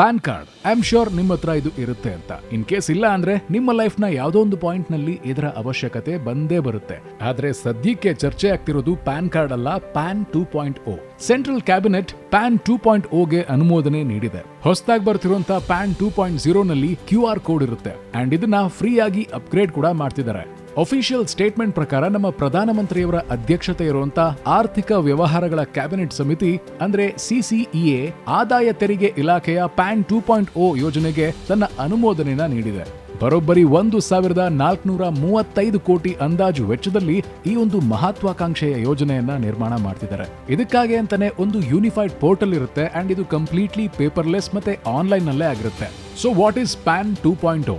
PAN card, I am sure ನಿಮ್ಮ ಹತ್ರ ಇದು ಇರುತ್ತೆ ಅಂತ. ಇನ್ ಕೇಸ್ ಇಲ್ಲ ಅಂದ್ರೆ ನಿಮ್ಮ ಲೈಫ್ನ ಯಾವ್ದೋ ಒಂದು ಪಾಯಿಂಟ್ನಲ್ಲಿ ಇದರ ಅವಶ್ಯಕತೆ ಬಂದೇ ಬರುತ್ತೆ. ಆದ್ರೆ ಸದ್ಯಕ್ಕೆ ಚರ್ಚೆ ಆಗ್ತಿರೋದು ಪ್ಯಾನ್ ಕಾರ್ಡ್ ಅಲ್ಲ, PAN two point O. Central cabinet PAN two ಪಾಯಿಂಟ್ಗೆ ಅನುಮೋದನೆ ನೀಡಿದೆ. ಹೊಸದಾಗಿ ಬರ್ತಿರುವಂತಹ ಪ್ಯಾನ್ ಟೂ ಪಾಯಿಂಟ್ ಜೀರೋ ನಲ್ಲಿ ಕ್ಯೂ ಆರ್ ಕೋಡ್ ಇರುತ್ತೆ. ಅಂಡ್ ಇದನ್ನ ಫ್ರೀ ಆಗಿ ಅಪ್ಗ್ರೇಡ್ ಕೂಡ ಮಾಡ್ತಿದ್ದಾರೆ. ಅಫಿಷಿಯಲ್ ಸ್ಟೇಟ್ಮೆಂಟ್ ಪ್ರಕಾರ ನಮ್ಮ ಪ್ರಧಾನಮಂತ್ರಿಯವರ ಅಧ್ಯಕ್ಷತೆ ಇರುವಂತಹ ಆರ್ಥಿಕ ವ್ಯವಹಾರಗಳ ಕ್ಯಾಬಿನೆಟ್ ಸಮಿತಿ, ಅಂದ್ರೆ ಸಿಸಿಇಎ ಆದಾಯ ತೆರಿಗೆ ಇಲಾಖೆಯ ಪ್ಯಾನ್ ಟೂ ಪಾಯಿಂಟ್ ಓ ಯೋಜನೆಗೆ ತನ್ನ ಅನುಮೋದನೆನ ನೀಡಿದೆ. ಬರೋಬ್ಬರಿ ಒಂದು ಸಾವಿರದ ನಾಲ್ಕುನೂರ ಮೂವತ್ತೈದು ಕೋಟಿ ಅಂದಾಜು ವೆಚ್ಚದಲ್ಲಿ ಈ ಒಂದು ಮಹತ್ವಾಕಾಂಕ್ಷೆಯ ಯೋಜನೆಯನ್ನ ನಿರ್ಮಾಣ ಮಾಡ್ತಿದ್ದಾರೆ. ಇದಕ್ಕಾಗಿ ಅಂತಾನೆ ಒಂದು ಯೂನಿಫೈಡ್ ಪೋರ್ಟಲ್ ಇರುತ್ತೆ ಅಂಡ್ ಇದು ಕಂಪ್ಲೀಟ್ಲಿ ಪೇಪರ್ಲೆಸ್ ಮತ್ತೆ ಆನ್ಲೈನ್ ನಲ್ಲೇ ಆಗಿರುತ್ತೆ. So what is PAN two point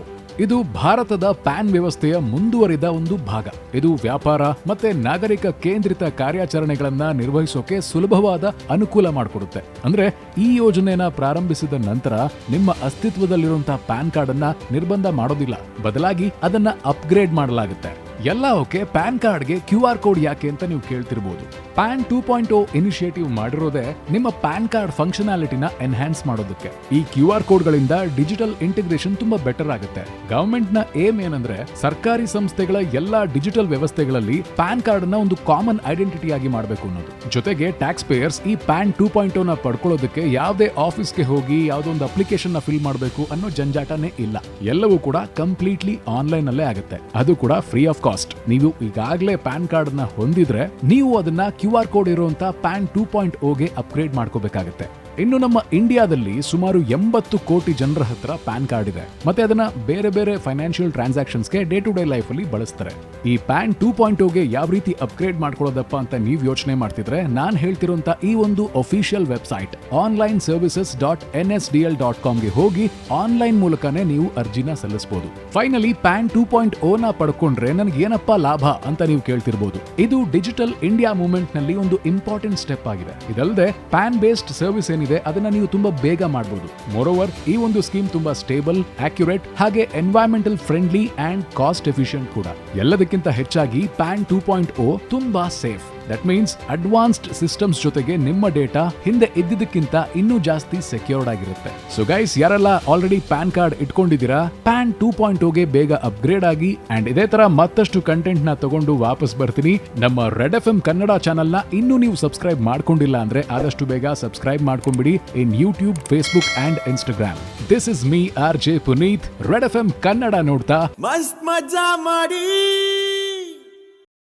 ಇದು ಭಾರತದ ಪ್ಯಾನ್ ವ್ಯವಸ್ಥೆಯ ಮುಂದುವರಿದ ಒಂದು ಭಾಗ. ಇದು ವ್ಯಾಪಾರ ಮತ್ತೆ ನಾಗರಿಕ ಕೇಂದ್ರಿತ ಕಾರ್ಯಾಚರಣೆಗಳನ್ನ ನಿರ್ವಹಿಸೋಕೆ ಸುಲಭವಾದ ಅನುಕೂಲ ಮಾಡಿಕೊಡುತ್ತೆ. ಅಂದ್ರೆ ಈ ಯೋಜನೆಯನ್ನ ಪ್ರಾರಂಭಿಸಿದ ನಂತರ ನಿಮ್ಮ ಅಸ್ತಿತ್ವದಲ್ಲಿರುವಂತಹ ಪ್ಯಾನ್ ಕಾರ್ಡ್ ಅನ್ನ ನಿರ್ಬಂಧ ಮಾಡೋದಿಲ್ಲ. ಬದಲಾಗಿ ಅದನ್ನ ಅಪ್ಗ್ರೇಡ್ ಮಾಡಲಾಗುತ್ತೆ. ಎಲ್ಲ ಓಕೆ, ಪ್ಯಾನ್ ಕಾರ್ಡ್ಗೆ ಕ್ಯೂ ಆರ್ ಕೋಡ್ ಯಾಕೆ ಅಂತ ನೀವು ಕೇಳ್ತಿರ್ಬೋದು. PAN two point O initiative ಮಾಡಿರೋದೇ ನಿಮ್ಮ ಪ್ಯಾನ್ ಕಾರ್ಡ್ ಫಂಕ್ಷನಾಲಿಟಿನ ಎನ್ಹ್ಯಾನ್ಸ್ ಮಾಡೋದಕ್ಕೆ. ಈ ಕ್ಯೂ ಆರ್ ಕೋಡ್ಗಳಿಂದ ಡಿಜಿಟಲ್ ಇಂಟಿಗ್ರೇಷನ್ ತುಂಬಾ ಬೆಟರ್ ಆಗುತ್ತೆ. ಗವರ್ಮೆಂಟ್ನ ಏಮ್ ಏನಂದ್ರೆ, ಸರ್ಕಾರಿ ಸಂಸ್ಥೆಗಳ ಎಲ್ಲಾ ಡಿಜಿಟಲ್ ವ್ಯವಸ್ಥೆಗಳಲ್ಲಿ ಪ್ಯಾನ್ ಕಾರ್ಡ್ನ ಒಂದು ಕಾಮನ್ ಐಡೆಂಟಿಟಿ ಆಗಿ ಮಾಡಬೇಕು ಅನ್ನೋದು. ಜೊತೆಗೆ ಟ್ಯಾಕ್ಸ್ ಪೇಯರ್ಸ್ ಈ ಪ್ಯಾನ್ ಟೂ ಪಾಯಿಂಟ್ನ ಪಡ್ಕೊಳ್ಳೋದಕ್ಕೆ ಯಾವುದೇ ಆಫೀಸ್ಗೆ ಹೋಗಿ ಯಾವುದೊಂದು ಅಪ್ಲಿಕೇಶನ್ನ ಫಿಲ್ ಮಾಡಬೇಕು ಅನ್ನೋ ಜಂಜಾಟನೇ ಇಲ್ಲ. ಎಲ್ಲವೂ ಕೂಡ ಕಂಪ್ಲೀಟ್ಲಿ ಆನ್ಲೈನ್ ಅಲ್ಲೇ ಆಗುತ್ತೆ. ಅದು ಕೂಡ ಫ್ರೀ ಆಫ್ ಕಾಸ್ಟ್ ನೀವು ಈಗಾಗಲೇ ಪ್ಯಾನ್ ಕಾರ್ಡ್ ಅನ್ನ ಹೊಂದಿದ್ರೆ ನೀವು ಅದನ್ನ ಕ್ಯೂ ಆರ್ ಕೋಡ್ ಇರುವಂತ ಪ್ಯಾನ್ ಟೂ ಪಾಯಿಂಟ್ ಓಗೆ ಅಪ್ಗ್ರೇಡ್ ಮಾಡ್ಕೋಬೇಕಾಗುತ್ತೆ. ಇನ್ನು ನಮ್ಮ ಇಂಡಿಯಾದಲ್ಲಿ ಸುಮಾರು ಎಂಬತ್ತು ಕೋಟಿ ಜನರ ಹತ್ರ ಪ್ಯಾನ್ ಕಾರ್ಡ್ ಇದೆ. ಮತ್ತೆ ಅದನ್ನ ಬೇರೆ ಬೇರೆ ಫೈನಾನ್ಷಿಯಲ್ ಟ್ರಾನ್ಸಾಕ್ಷನ್ಸ್ಗೆ ಡೇ ಟು ಡೇ ಲೈಫ್ ಅಲ್ಲಿ ಬಳಸ್ತಾರೆ. ಈ ಪ್ಯಾನ್ ಟೂ ಪಾಯಿಂಟ್ಗೆ ಯಾವ ರೀತಿ ಅಪ್ಗ್ರೇಡ್ ಮಾಡ್ಕೊಳ್ಳೋದಪ್ಪ ಅಂತ ನೀವು ಯೋಚನೆ ಮಾಡ್ತಿದ್ರೆ ನಾನು ಹೇಳ್ತಿರುವಂತ ಈ ಒಂದು official website online services dot N S D L dot ಕಾಮ್ಗೆ ಹೋಗಿ ಆನ್ಲೈನ್ ಮೂಲಕನೇ ನೀವು ಅರ್ಜಿನ ಸಲ್ಲಿಸಬಹುದು finally PAN two point O ನ ಪಡ್ಕೊಂಡ್ರೆ ನನಗೆ ಏನಪ್ಪ ಲಾಭ ಅಂತ ನೀವು ಕೇಳ್ತಿರ್ಬೋದು. ಇದು ಡಿಜಿಟಲ್ ಇಂಡಿಯಾ ಮೂವ್ಮೆಂಟ್ನಲ್ಲಿ ಒಂದು ಇಂಪಾರ್ಟೆಂಟ್ ಸ್ಟೆಪ್ ಆಗಿದೆ. ಇದಲ್ಲದೆ ಪ್ಯಾನ್ ಬೇಸ್ಡ್ ಸರ್ವಿಸ್ ಏನಿದೆ ಅದನ್ನ ನೀವು ತುಂಬಾ ಬೇಗ ಮಾಡಬಹುದು ಮೋರೋವರ್ ಈ ಒಂದು ಸ್ಕೀಮ್ ತುಂಬಾ ಸ್ಟೇಬಲ್ ಆಕ್ಯುರೇಟ್ ಹಾಗೆ environmental friendly and cost efficient ಕೂಡ. ಎಲ್ಲದಕ್ಕಿಂತ ಹೆಚ್ಚಾಗಿ ಪ್ಯಾನ್ ಟೂ ಪಾಯಿಂಟ್ ಓ ತುಂಬಾ safe that means advanced systems ಜೊತೆಗೆ ನಿಮ್ಮ ಡೇಟಾ ಹಿಂದೆ ಇದ್ದಿದ್ದಕ್ಕಿಂತ ಇನ್ನೂ ಜಾಸ್ತಿ ಸೆಕ್ಯೂರ್ಡ್ ಆಗಿರುತ್ತೆ. ಸೊ ಗೈಸ್ ಯಾರೆಲ್ಲ ಆಲ್ರೆಡಿ ಪ್ಯಾನ್ ಕಾರ್ಡ್ ಇಟ್ಕೊಂಡಿದ್ದೀರಾ ಪ್ಯಾನ್ ಟೂ ಪಾಯಿಂಟ್ಗೆ ಬೇಗ ಅಪ್ಗ್ರೇಡ್ ಆಗಿ ಅಂಡ್ ಇದೇ ತರ ಮತ್ತಷ್ಟು ಕಂಟೆಂಟ್ನ ತಗೊಂಡು ವಾಪಸ್ ಬರ್ತೀನಿ. ನಮ್ಮ ರೆಡ್ ಎಫ್ ಎಂ ಕನ್ನಡ ಚಾನೆಲ್ನ ಇನ್ನೂ ನೀವು ಸಬ್ಸ್ಕ್ರೈಬ್ ಮಾಡ್ಕೊಂಡಿಲ್ಲ ಅಂದ್ರೆ ಆದಷ್ಟು ಬೇಗ subscribe ಮಾಡ್ಕೊಂಡ್ಬಿಡಿ in YouTube Facebook and Instagram this is me R J Puneet red F M Kannada ನೋಡ್ತಾ. ಮಸ್ತ್ ಮಜಾ ಮಾಡಿ.